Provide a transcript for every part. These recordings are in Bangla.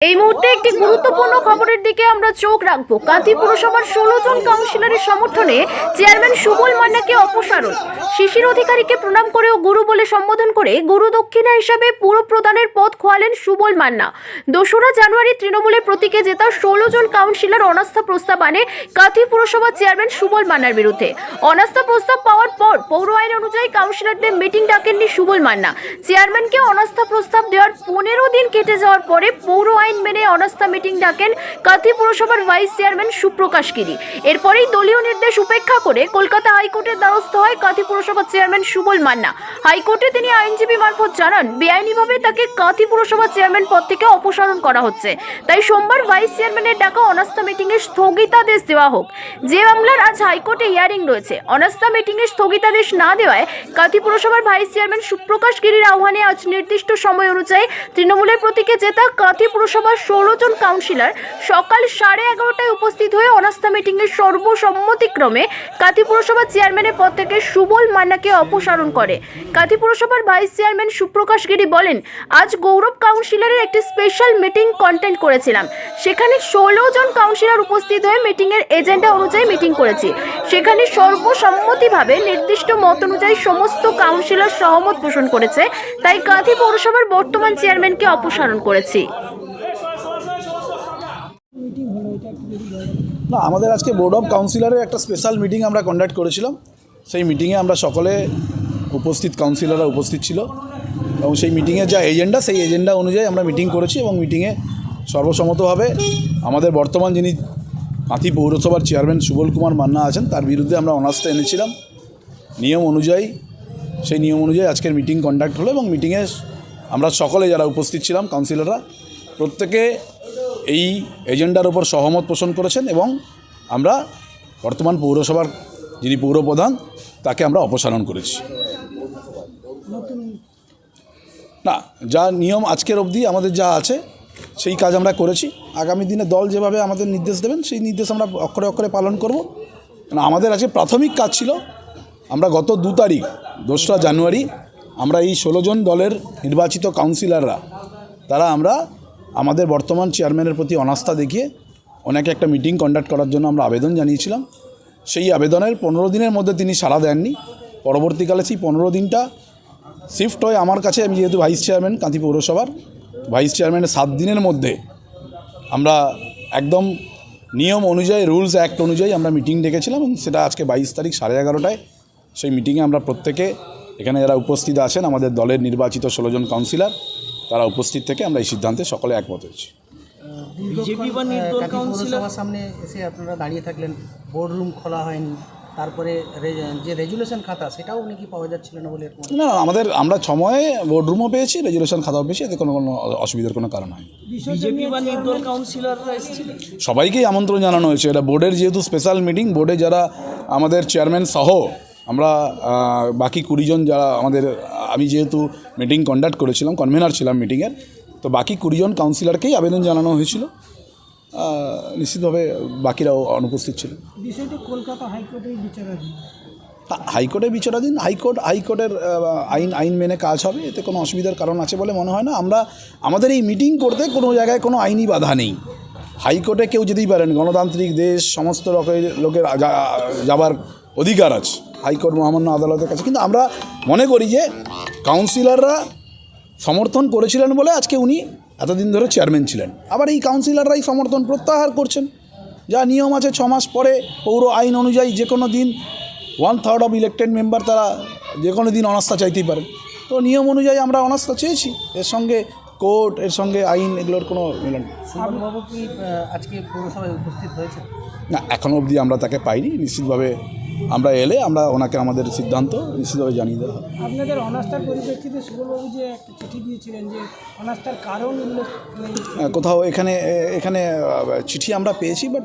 এই মুহূর্তে একটি গুরুত্বপূর্ণ খবরের দিকে আমরা চোখ রাখব। কাঁথি পুরসভার ষোলো জন কাউন্সিলরের সমর্থনে চেয়ারম্যান সুবল মান্নাকে অপসারণ। শিশির অধিকারীকে প্রণাম করে ও গুরু বলে সম্বোধন করে গুরু দক্ষিণা হিসাবে পুরো প্রদানের পথ খোয়ালেন সুবল মান্না। দোসরা জানুয়ারি তৃণমূলের প্রতীকে জেতা ষোলো জন কাউন্সিলর অনাস্থা প্রস্তাব আনে কাঁথি পুরসভার চেয়ারম্যান সুবল মান্নার বিরুদ্ধে। অনাস্থা প্রস্তাব পাওয়ার পর পৌর আইন অনুযায়ী কাউন্সিলরদের মিটিং ডাকেননি সুবল মান্না। চেয়ারম্যানকে অনাস্থা প্রস্তাব দেওয়ার পনেরো দিন কেটে যাওয়ার পরে পৌর আইন মেনে অনাস্থা মিটিং ডাকেন কাঁথি পুরসভার ভাইস চেয়ারম্যান সুপ্রকাশ গিরি। এরপরেই দলীয় নির্দেশ উপেক্ষা করে কলকাতা হাইকোর্টের দ্বারস্থ হয় কাঁথি পুরসভার চেয়ারম্যান সুবল মান্না। হাইকোর্টে তিনি আইনজীবী মারফত জানান, বেআইনিভাবে তাকে কাঁথি পুরসভার চেয়ারম্যান পদ থেকে অপসারণ করা হচ্ছে। তাই সোমবার ভাইস চেয়ারম্যানের ডাকা অনাস্থা মিটিংয়ে স্থগিতাদেশ দেওয়া হোক। যে মামলার আজ হাইকোর্টে হিয়ারিং রয়েছে, অনাস্থা মিটিংয়ে স্থগিতাদেশ না দেওয়ায় কাঁথি পুরসভার ভাইস চেয়ারম্যান সুপ্রকাশ গিরির আহ্বানে আজ নির্দিষ্ট সময় অনুযায়ী তৃণমূলের প্রতীকে জেতা কাঁথি পুরসভার ষোলো জন কাউন্সিলর সকাল সাড়ে এগারোটায় উপস্থিত হয়ে অনাস্থা মিটিংয়ে সর্বসম্মতিক্রমে কাঁথি পুরসভার চেয়ারম্যানের পদ থেকে সুবল মান্নাকে অপসারণ করে। কাঁথি পুরসভার ভাইস চেয়ারম্যান সুপ্রকাশ গিরি বলেন, আজ গৌরব কাউন্সিলরের একটি স্পেশাল মিটিং কন্টেন্ট করেছিলাম। সেখানে ষোলো জন কাউন্সিলর উপস্থিত হয়ে মিটিংয়ের এজেন্ডা অনুযায়ী মিটিং করেছি। সেখানে সর্বসম্মতিভাবে নির্দিষ্ট মত অনুযায়ী সমস্ত কাউন্সিলর সহমত পোষণ করেছে। তাই কাঁথি পৌরসভার বর্তমান চেয়ারম্যানকে অপসারণ করেছি। না, আমাদের আজকে বোর্ড অফ কাউন্সিলরের একটা স্পেশাল মিটিং আমরা কন্ডাক্ট করেছিলাম। সেই মিটিংয়ে আমরা সকলে উপস্থিত কাউন্সিলররা উপস্থিত ছিল এবং সেই মিটিংয়ের যা এজেন্ডা সেই এজেন্ডা অনুযায়ী আমরা মিটিং করেছি এবং মিটিংয়ে সর্বসম্মতভাবে আমাদের বর্তমান যিনি কাঁথি পৌরসভার চেয়ারম্যান সুবল কুমার মান্না আছেন, তার বিরুদ্ধে আমরা অনাস্থা এনেছিলাম। নিয়ম অনুযায়ী, সেই নিয়ম অনুযায়ী আজকের মিটিং কন্ডাক্ট হলো এবং মিটিংয়ে আমরা সকলে যারা উপস্থিত ছিলাম কাউন্সিলররা প্রত্যেকে এই এজেন্ডার ওপর সহমত পোষণ করেছেন এবং আমরা বর্তমান পৌরসভার যিনি পৌরপ্রধান, তাকে আমরা অপসারণ করেছি। না, যা নিয়ম আজকের অবধি আমাদের যা আছে, সেই কাজ আমরা করেছি। আগামী দিনে দল যেভাবে আমাদের নির্দেশ দেবেন, সেই নির্দেশ আমরা অক্ষরে অক্ষরে পালন করব। কারণ আমাদের আজকে প্রাথমিক কাজ ছিল, আমরা গত দু তারিখ, দোসরা জানুয়ারি, আমরা এই ষোলো জন দলের নির্বাচিত কাউন্সিলররা, তারা আমরা আমাদের বর্তমান চেয়ারম্যানের প্রতি অনাস্থা দেখিয়ে ওনাকে একটা মিটিং কন্ডাক্ট করার জন্য আমরা আবেদন জানিয়েছিলাম। সেই আবেদনের পনেরো দিনের মধ্যে তিনি সাড়া দেননি। পরবর্তীকালে সেই পনেরো দিনটা শিফট হয়ে আমার কাছে, আমি যেহেতু ভাইস চেয়ারম্যান কাঁথি পৌরসভার ভাইস চেয়ারম্যানের সাত দিনের মধ্যে আমরা একদম নিয়ম অনুযায়ী রুলস অ্যাক্ট অনুযায়ী আমরা মিটিং ডেকেছিলাম এবং সেটা আজকে বাইশ তারিখ সাড়ে এগারোটায়। সেই মিটিংয়ে আমরা প্রত্যেকে, এখানে যারা উপস্থিত আছেন, আমাদের দলের নির্বাচিত ষোলোজন কাউন্সিলর তারা উপস্থিত থেকে আমরা এই সিদ্ধান্তে সকলে একমত হয়েছি। বিজেপি বা নির্দল কাউন্সিলর সামনে এসে আপনারা দাঁড়িয়ে থাকলেন বোর্ড রুম খোলা হয়নি তারপরে যে রেজুলেশন খাতা সেটাও নাকি পাওয়া যাচ্ছিল না বলে না আমাদের আমরা সময়ে বোর্ডরুমও পেয়েছি রেজুলেশন খাতাও পেয়েছি এতে কোনো কোনো অসুবিধার কোনো কারণ হয় সবাইকেই আমন্ত্রণ জানানো হয়েছে। এটা বোর্ডের যেহেতু স্পেশাল মিটিং বোর্ডে যারা আমাদের চেয়ারম্যান সহ আমরা বাকি কুড়িজন যারা আমাদের আমি যেহেতু মিটিং কন্ডাক্ট করেছিলাম কনভেনার ছিলাম মিটিংয়ের তো বাকি কুড়িজন কাউন্সিলরকেই আবেদন জানানো হয়েছিল। নিশ্চিতভাবে বাকিরাও অনুপস্থিত ছিল। বিষয়টি কলকাতা হাইকোর্টের বিচারাধীন। হাইকোর্টে বিচারাধীন? হাইকোর্ট হাইকোর্টের আইন আইন মেনে কাজ হবে এতে কোনো অসুবিধার কারণ আছে বলে মনে হয় না। আমরা আমাদের এই মিটিং করতে কোনো জায়গায় কোনো আইনি বাধা নেই। হাইকোর্টে কেউ যেতেই পারেন গণতান্ত্রিক দেশ সমস্ত রকমের লোকের যাবার অধিকার আছে। হাইকোর্ট মহামান্য আদালতের কাছে। কিন্তু আমরা মনে করি যে কাউন্সিলররা সমর্থন করেছিলেন বলে আজকে উনি এতদিন ধরে চেয়ারম্যান ছিলেন। আবার এই কাউন্সিলররাই সমর্থন প্রত্যাহার করছেন। যা নিয়ম আছে ছ মাস পরে পৌর আইন অনুযায়ী যে কোনো দিন one third of elected member তারা যে কোনো দিন অনাস্থা চাইতেই পারেন। তো নিয়ম অনুযায়ী আমরা অনাস্থা চেয়েছি। এর সঙ্গে কোর্ট এর সঙ্গে আইন এগুলোর কোনো মিলন আজকে উপস্থিত হয়েছে না এখনও অবধি আমরা তাকে পাইনি। নিশ্চিতভাবে আমরা এলে আমরা ওনাকে আমাদের সিদ্ধান্ত নিশ্চিতভাবে জানিয়ে দেওয়া আপনাদের অনাস্থার পরিপ্রেক্ষিতে সুবলবাবু যে একটা চিঠি দিয়েছিলেন যে অনাস্থার কারণ কোথাও এখানে এখানে চিঠি আমরা পেয়েছি বাট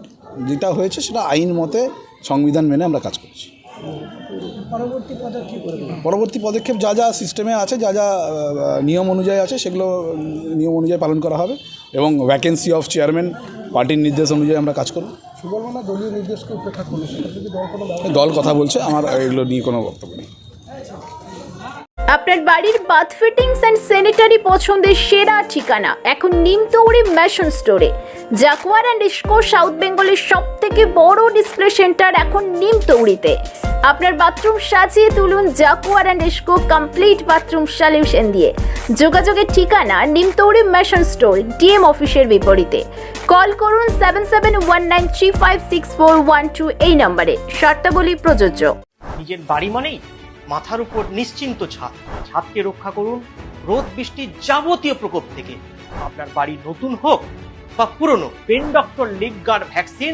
যেটা হয়েছে সেটা আইন মতে সংবিধান মেনে আমরা কাজ করেছি। পরবর্তী পদক্ষেপ পরবর্তী পদক্ষেপ যা যা সিস্টেমে আছে যা যা নিয়ম অনুযায়ী আছে সেগুলো নিয়ম অনুযায়ী পালন করা হবে এবং ভ্যাকেন্সি অফ চেয়ারম্যান পার্টির নির্দেশ অনুযায়ী আমরা কাজ করব। দলীয় নির্দেশকে উপেক্ষা করল সেটা যদি দল কোনো দল কথা বলছে আমার এগুলো নিয়ে কোনো বক্তব্য নেই। আপনার বাড়ির বাথ ফিটিংস অ্যান্ড স্যানিটারি পছন্দের সেরা ঠিকানা এখন নিমতৌড়ি ম্যাশন স্টোরে জাকুয়ার অ্যান্ড ইস্কো সাউথ বেঙ্গলের সব থেকে বড় ডিসপ্লে সেন্টার এখন নিমতৌড়িতে। আপনার বাথরুম সাজিয়ে তুলুন Jaquar and Essco complete bathroom solution দিয়ে। যোগাযোগের ঠিকানা নিমতৌড়ি ম্যাশন স্টোর ডিএম অফিসের বিপরীতে। কল করুন seven seven one nine three five six four one two এই নম্বরে। শর্তাবলী প্রযোজ্য। নিজের বাড়ি মানেই মাথার উপর নিশ্চিন্ত ছাদ। ছাদকে রক্ষা করুন রোদ বৃষ্টির যাবতীয় প্রকোপ থেকে। আপনার বাড়ি নতুন হোক বা পুরনো, pen doctor leak guard vaccine